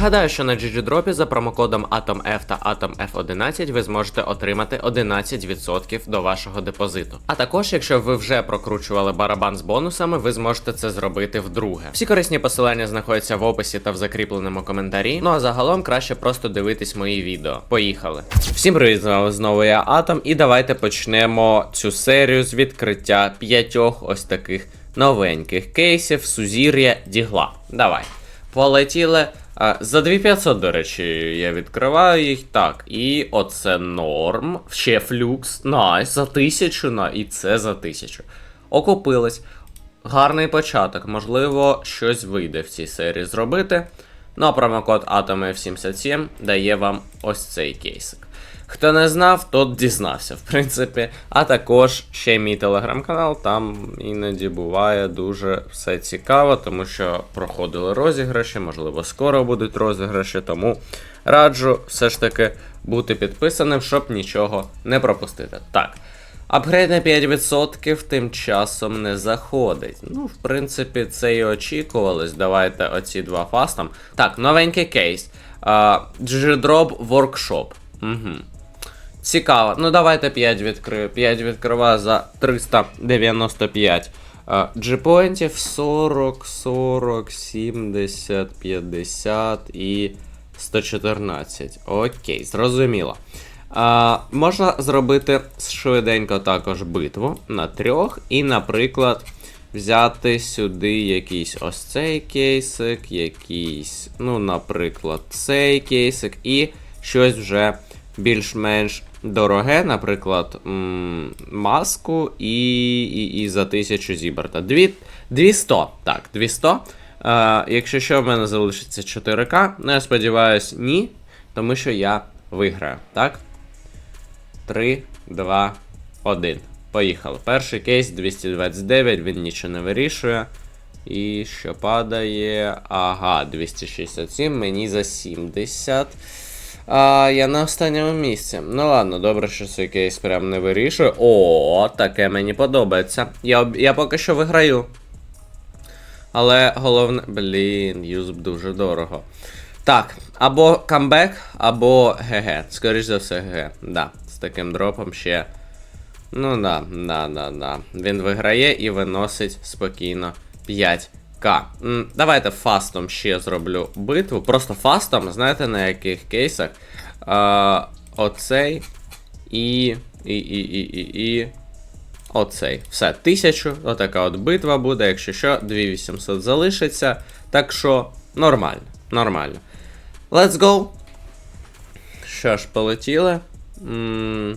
Нагадаю, що на GGDrop за промокодом AtomF та AtomF11 ви зможете отримати 11% до вашого депозиту. А також, якщо ви вже прокручували барабан з бонусами, ви зможете це зробити вдруге. Всі корисні посилання знаходяться в описі та в закріпленому коментарі. Ну а загалом краще просто дивитись мої відео. Поїхали. Всім привіт, з вами знову я Атом, і давайте почнемо цю серію з відкриття п'ятьох ось таких новеньких кейсів Сузір'я Дігла. Давай. Полетіли. За 2500, до речі, я відкриваю їх. Так, і оце норм. Ще флюкс. Найс, за тисячу, на, і це за тисячу. Окупились. Гарний початок. Можливо, щось вийде в цій серії зробити. Ну а промокод AtomF77 дає вам ось цей кейсик. Хто не знав, тот дізнався, в принципі. А також ще мій телеграм-канал, там іноді буває дуже все цікаво, тому що проходили розіграші, можливо, скоро будуть розіграші, тому раджу все ж таки бути підписаним, щоб нічого не пропустити. Так. Апгрейд на 5% тим часом не заходить. Ну, в принципі, це і очікувалось. Давайте оці два фастом. Так, новенький кейс. Uh, G-Drop Workshop. Угу. Цікаво. Ну давайте 5 відкрию. 5 відкриваю за 395 G-поінтів 40, 40, 70, 50 і 114. Окей, зрозуміло. А, можна зробити швиденько також битву на трьох. І, наприклад, взяти сюди якийсь ось цей кейсик, якийсь, ну, наприклад, цей кейсик, і щось вже більш-менш дороге, наприклад, маску і, і, і за 1000 зібрата. Дві, 200. Так, 200. Е, якщо що, в мене залишиться 4К, ну я сподіваюся, ні, тому що я виграю. Так? 3, 2, 1. Поїхали. Перший кейс 229, він нічого не вирішує. І що падає? Ага, 267, мені за 70. А, я на останньому місці. Ну ладно, добре, що цей кейс прям не вирішує. О, таке мені подобається. Я, я поки що виграю. Але головне. Блін, юзб дуже дорого. Так, або камбек, або ГГ. Скоріш за все, ГГ. Да, з таким дропом ще. Ну да, да, да, да. Він виграє і виносить спокійно 5к. М, Давайте фастом ще зроблю битву. Просто фастом, знаєте на яких кейсах? А, оцей і. І, і, і, і, і. Оцей. Все, тисячу. Отака от битва буде, якщо що, 2800 залишиться. Так що, нормально, нормально. Let's go. Що ж, полетіли. м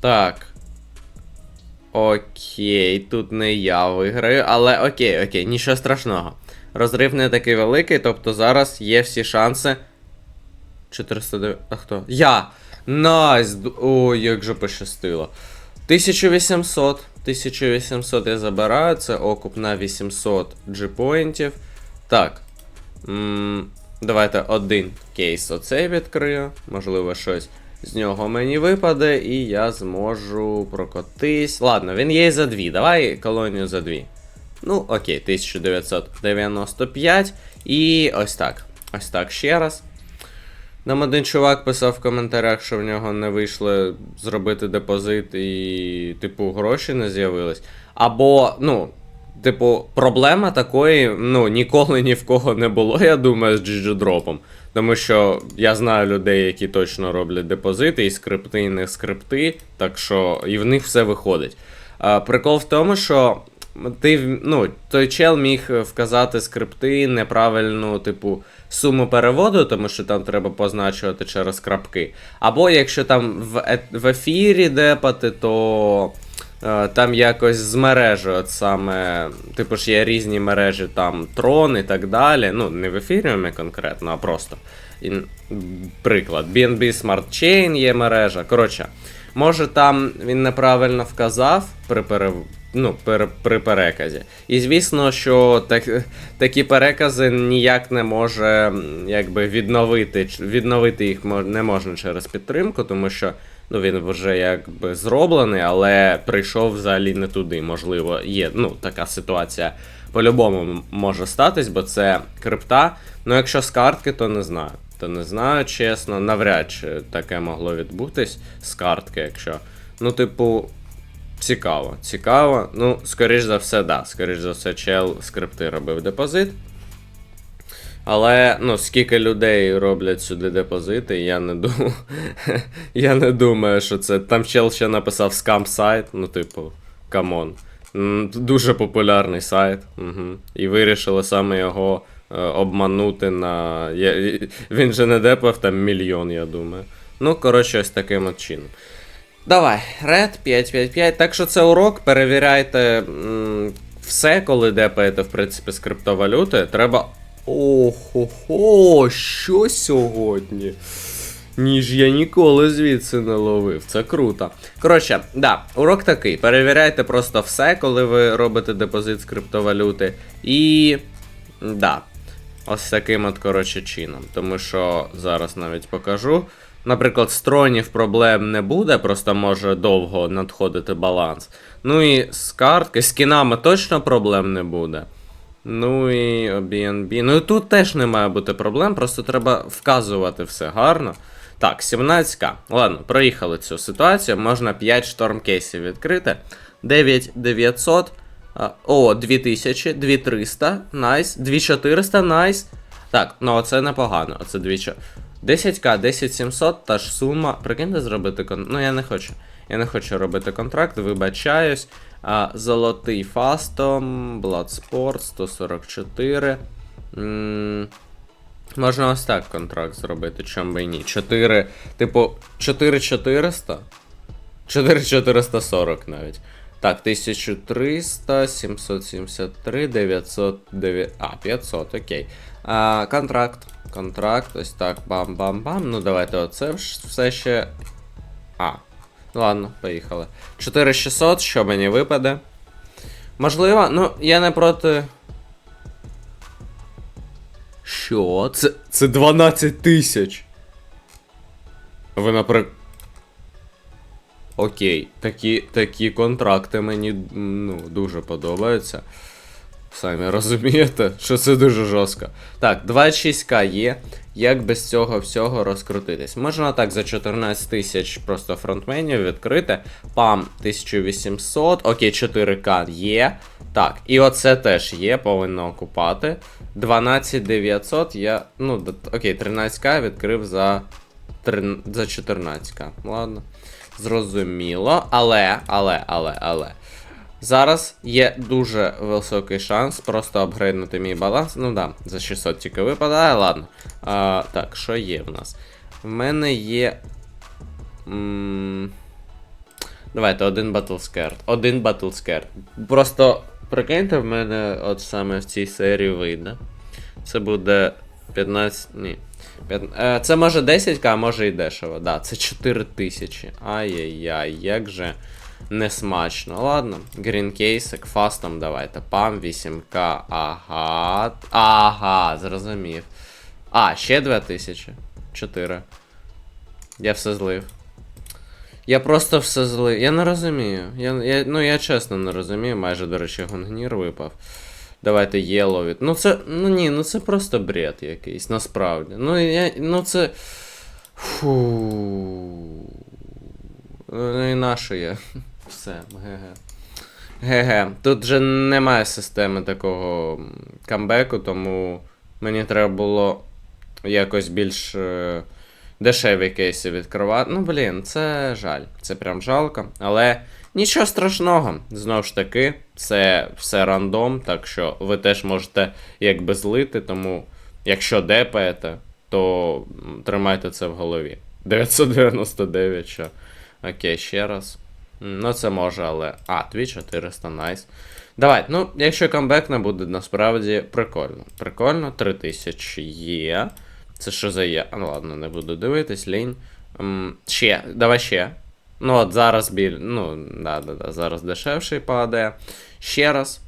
так. Окей, тут не я виграю, але окей, окей, нічого страшного. Розрив не такий великий, тобто зараз є всі шанси. 409. А хто? Я! Найс! Ой, як же пощастило. 1800. 1800 я забираю, це окуп на 800 G-поінтів. Так. М, давайте один кейс оцей відкрию. Можливо, щось з нього мені випаде, і я зможу прокотись. Ладно, він є за дві. Давай колонію за дві. Ну, окей, 1995. І ось так. Ось так ще раз. Нам один чувак писав в коментарях, що в нього не вийшло зробити депозит і, типу, гроші не з'явились. Або, ну, типу, проблема такої, ну, ніколи ні в кого не було, я думаю, з GG-дропом. Тому що я знаю людей, які точно роблять депозити, і скрипти, і не скрипти, так що і в них все виходить. А, прикол в тому, що ти, ну, той чел міг вказати скрипти неправильну, типу, суму переводу, тому що там треба позначувати через крапки. Або якщо там в, е- ефірі депати, то там якось з мережі, от саме, типу ж є різні мережі, там трон і так далі. Ну, не в ефіріумі конкретно, а просто. І, приклад, BNB Smart Chain є мережа. Коротше, може там він неправильно вказав при перев... ну, пер... при переказі. І звісно, що так... такі перекази ніяк не може якби відновити, відновити їх не можна через підтримку, тому що ну, він вже якби зроблений, але прийшов взагалі не туди. Можливо, є ну, така ситуація по-любому може статись, бо це крипта. Ну, якщо з картки, то не знаю. То не знаю, чесно, навряд чи таке могло відбутись з картки, якщо. Ну, типу, цікаво. Цікаво. Ну, скоріш за все, да. Скоріш за все, чел з крипти робив депозит. Але ну, скільки людей роблять сюди депозити, я не думаю. я не думаю, що це. Там чел ще написав скам сайт, ну, типу, камон. Дуже популярний сайт. Угу. І вирішили саме його е, обманути на. Я... Він же не депав там мільйон, я думаю. Ну, коротше, ось таким от чином. Давай, Red 555. Так що це урок. Перевіряйте м, все, коли депаєте, в принципі, з криптовалюти. Треба. Охо-хо, що сьогодні? Ніж я ніколи звідси не ловив. Це круто. Коротше, да, урок такий. Перевіряйте просто все, коли ви робите депозит з криптовалюти. І. Да. Ось таким от, коротше, чином. Тому що зараз навіть покажу. Наприклад, з тронів проблем не буде, просто може довго надходити баланс. Ну і з картки, з кінами точно проблем не буде. Ну і BNB. Ну і тут теж не має бути проблем, просто треба вказувати все гарно. Так, 17к. Ладно, проїхали цю ситуацію. Можна 5 штормкейсів відкрити. 9900. О, 2000, 2300, найс. 2400, найс. Так, ну оце непогано. Оце 2 10к, 10700, та ж сума. Прикиньте зробити кон... Ну я не хочу. Я не хочу робити контракт, вибачаюсь. А, золотий фастом, Bloodsport 144. М, Можна ось так контракт зробити, чом би і ні. 4, типу, 4400? 4440 навіть. Так, 1300, 773, 909. А, 500, окей. А, контракт. Контракт, ось так, бам-бам-бам. Ну, давайте оце все ще. А. Ну ладно, поїхали. 4600, що мені випаде. Можливо, ну, я не проти. Що? Це, це 12 тисяч. Ви наприклад. Окей, такі, такі контракти мені ну, дуже подобаються. Самі розумієте, що це дуже жорстко. Так, 26к є. Як без цього всього розкрутитись? Можна так за 14 тисяч просто фронтменів відкрити. Пам 1800, окей, 4к є. Так, і оце теж є, повинно окупати. 12900 я. Ну, окей, 13к відкрив за, за 14к. Ладно. Зрозуміло. Але, але, але, але. Зараз є дуже високий шанс просто апгрейднути мій баланс. Ну да, за 600 тільки випадає, ладно. А, так, що є в нас? В мене є. М, Давайте, один Scared. Один Scared. Просто прикиньте, в мене от саме в цій серії вийде. Це буде 15. Ні. П'ят- е, Це може 10к, а може і дешево. Да, це 4 тисячі. Ай-яй-яй, як же несмачно. Ладно, грінкейсик, фастом давайте. Пам 8к. Ага. Ага, зрозумів. А, ще 2000. 4. Я все злив. Я просто все злив. Я не розумію. Я, я, ну я чесно не розумію. Майже, до речі, гунгнір випав. Давайте єло від. Ну це. Ну ні, ну це просто бред якийсь, насправді. Ну я. Ну це. Фу. Ну і наше є. Все, ГГ. ГГ. Тут же немає системи такого камбеку, тому мені треба було якось більш е, дешеві кейси відкривати. Ну, блін, це жаль. Це прям жалко. Але нічого страшного. Знову ж таки, це все рандом, так що ви теж можете якби злити, тому якщо депаєте, то тримайте це в голові. 999, що. Окей, ще раз. Ну, це може, але. А, 2400, найс. Давай, ну, якщо камбек не буде, насправді прикольно. Прикольно, 3000 є. Це що за є? Ну ладно, не буду дивитись, лінь. М, ще, давай ще. Ну, от зараз біль. Ну, да, да, да, зараз дешевший падає. Ще раз.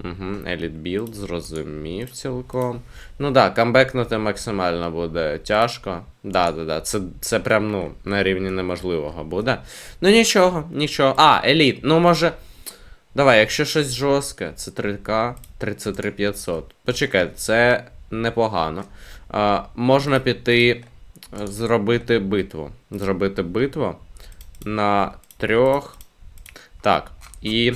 Угу, Elite Build, зрозумів цілком. Ну да, камбекнути максимально буде тяжко. Да, да, да. Це, це прям, ну, на рівні неможливого буде. Ну нічого, нічого. А, еліт, ну може. Давай, якщо щось жорстке, це 3К, 33500. Почекай, це непогано. А, можна піти е, зробити битву. Зробити битву на трьох. Так, і.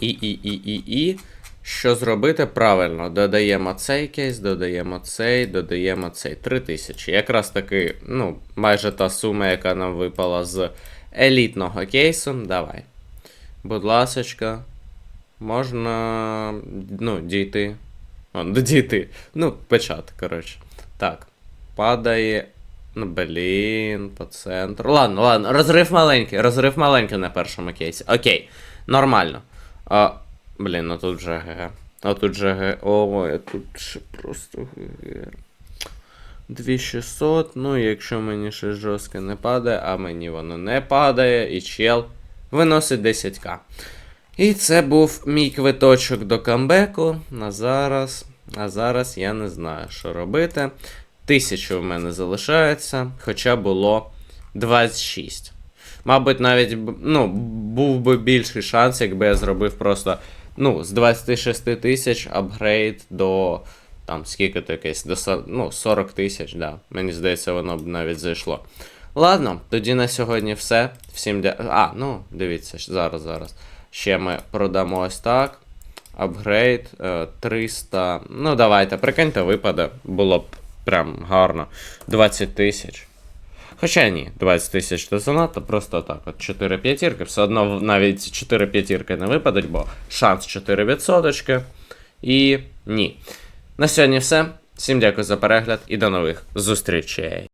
І, і, і, і, і. Що зробити правильно? Додаємо цей кейс, додаємо цей, додаємо цей. 3000. Якраз таки, ну, майже та сума, яка нам випала з елітного кейсу. Давай. Будь ласочка. Можна. Ну, дійти. О, ну, дійти. Ну, почати, коротше. Так. Падає. Ну, блін, по центру. Ладно, ладно, розрив маленький, розрив маленький на першому кейсі. Окей, нормально. А, блін, ну тут вже ГГ. А тут же ГГ. Ой, тут ще просто ГГ. 2600, ну якщо мені щось жорстке не падає, а мені воно не падає, і чел виносить 10к. І це був мій квиточок до камбеку. На зараз. А зараз я не знаю, що робити. Тисячу в мене залишається, хоча було 26. Мабуть, навіть ну, був би більший шанс, якби я зробив просто ну, з 26 тисяч апгрейд до. Там скільки то якесь, до ну, 40 тисяч, да. Мені здається, воно б навіть зайшло. Ладно, тоді на сьогодні все. Всім дя... А, ну, дивіться, зараз, зараз. Ще ми продамо ось так. Апгрейд е, 300. Ну, давайте, прикиньте, випаде. Було б прям гарно. 20 тисяч. Хоча ні, 20 тисяч це занадто, просто так. От 4 п'ятірки. Все одно навіть 4 п'ятірки не випадуть, бо шанс 4%. І ні. На сьогодні все. Всім дякую за перегляд і до нових зустрічей.